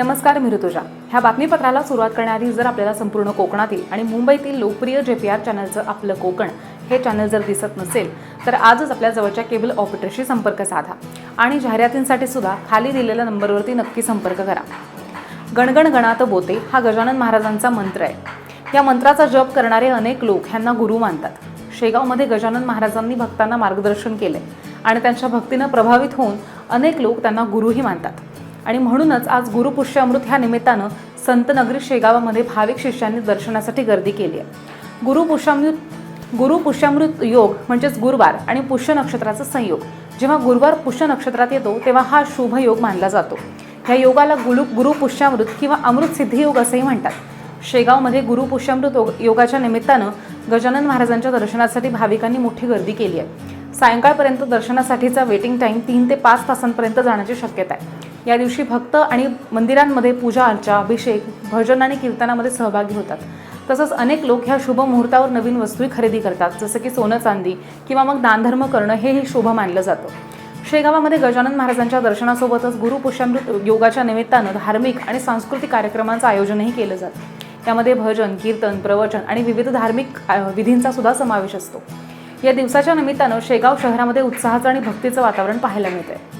नमस्कार मी ऋतुजा. ह्या बातमीपत्राला सुरुवात करण्याआधी जर आपल्याला संपूर्ण कोकणातील आणि मुंबईतील लोकप्रिय जे पी आर चॅनलचं आपलं कोकण हे चॅनल जर दिसत नसेल तर आजच आपल्या जवळच्या केबल ऑपरेटरशी संपर्क साधा आणि जाहिरातींसाठी सुद्धा खाली दिलेल्या नंबरवरती नक्की संपर्क करा. गणगण गणात बोते हा गजानन महाराजांचा मंत्र आहे. या मंत्राचा जप करणारे अनेक लोक ह्यांना गुरु मानतात. शेगावमध्ये गजानन महाराजांनी भक्तांना मार्गदर्शन केले आणि त्यांच्या भक्तीनं प्रभावित होऊन अनेक लोक त्यांना गुरुही मानतात. आणि म्हणूनच आज गुरुपुष्यामृत ह्या निमित्तानं संतनगरी शेगावामध्ये भाविक शिष्यांनी दर्शनासाठी गर्दी केली आहे. गुरुपुष्यामृत गुरुपुष्यामृत योग म्हणजेच गुरुवार आणि पुष्य नक्षत्राचा संयोग. जेव्हा गुरुवार पुष्य नक्षत्रात येतो तेव्हा हा शुभ योग मानला जातो. ह्या योगाला गुरु गुरुपुष्यामृत किंवा अमृत सिद्धी योग असंही म्हणतात. शेगावमध्ये गुरुपुष्यामृत योग- योगाच्या निमित्तानं गजानन महाराजांच्या दर्शनासाठी भाविकांनी मोठी गर्दी केली आहे. सायंकाळपर्यंत दर्शनासाठीचा वेटिंग टाईम तीन ते पाच तासांपर्यंत जाण्याची शक्यता आहे. या दिवशी भक्त आणि मंदिरांमध्ये पूजा अर्चा अभिषेक भजन आणि कीर्तनामध्ये सहभागी होतात. तसंच अनेक लोक ह्या शुभ मुहूर्तावर नवीन वस्तूही खरेदी करतात जसं की सोनं चांदी किंवा मग दानधर्म करणं हेही शुभ मानलं जातं. शेगावामध्ये गजानन महाराजांच्या दर्शनासोबतच गुरुपुष्यामृत योगाच्या निमित्तानं धार्मिक आणि सांस्कृतिक कार्यक्रमांचं आयोजनही केलं जातं. त्यामध्ये भजन कीर्तन प्रवचन आणि विविध धार्मिक विधींचा सुद्धा समावेश असतो. या दिवसाच्या निमित्तानं शेगाव शहरामध्ये उत्साहाचं आणि भक्तीचं वातावरण पाहायला मिळतं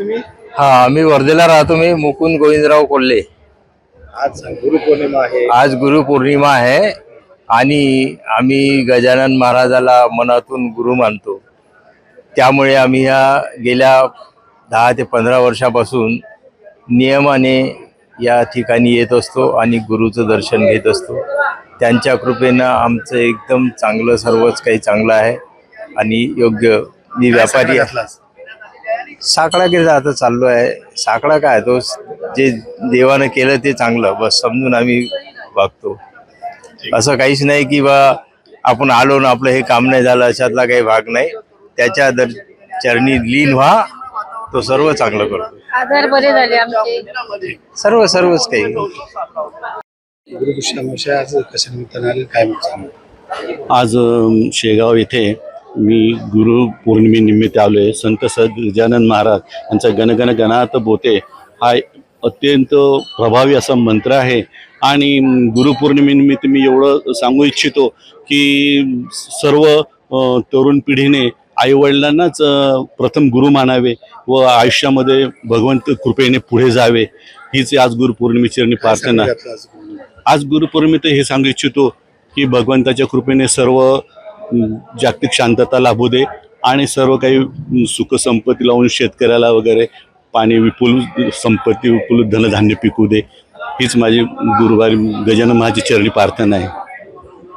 तुम्ही? हा आम्ही वर्धेला राहतो मी मुकुंद गोविंदराव कोल्हे. आज गुरुपौर्णिमा आहे. आज गुरुपौर्णिमा आहे आणि आम्ही गजानन महाराजाला मनातून गुरु मानतो. त्यामुळे आम्ही या गेल्या दहा ते पंधरा वर्षापासून नियमाने या ठिकाणी येत असतो आणि गुरुचं दर्शन घेत असतो. त्यांच्या कृपेनं आमचं एकदम चांगलं सर्वच काही चांगलं आहे आणि योग्य मी व्यापारी? साकडा केला आता चाललो आहे. साकडा काय तो जे देवानं केलं ते चांगलं. बस समजून आम्ही वागतो. असं काहीच नाही की बा आपण आलो ना आपलं हे काम नाही झालं अशातला काही भाग नाही. त्याच्या दर चरणी लीन व्हा तो सर्व चांगलं करतो. आजार बरे झाले आमचे. सर्व सर्वच काही. गुरुपुष्यामोशा आज कशा निमित्तानं आले? काय आज शेगाव येथे मी गुरु पौर्णिमेनिमित्त आलो आहे संत सद गजानन महाराज यांचा गणगण गणात बोते. हा अत्यंत प्रभावी असा मंत्र आहे. आणि गुरुपौर्णिमेनिमित्त मी एवढं सांगू इच्छितो की सर्व तरुण पिढीने आईवडिलांनाच प्रथम गुरु मानावे व आयुष्यामध्ये भगवंत कृपेने पुढे जावे. हीच आज गुरुपौर्णिमेची प्रार्थना. आज? गुरुपौर्णिमा? आज गुरुपौर्णिमेत हे सांगू इच्छितो की भगवंताच्या कृपेने सर्व जागतिक शांतता लाभू दे आणि सर्व काही सुखसंपत्ती लावून शेतकऱ्याला वगैरे पाणी विपुल संपत्ती विपुल धनधान्य पिकू दे. हीच माझी गुरुवारी गजानन महाची चरणी प्रार्थना आहे.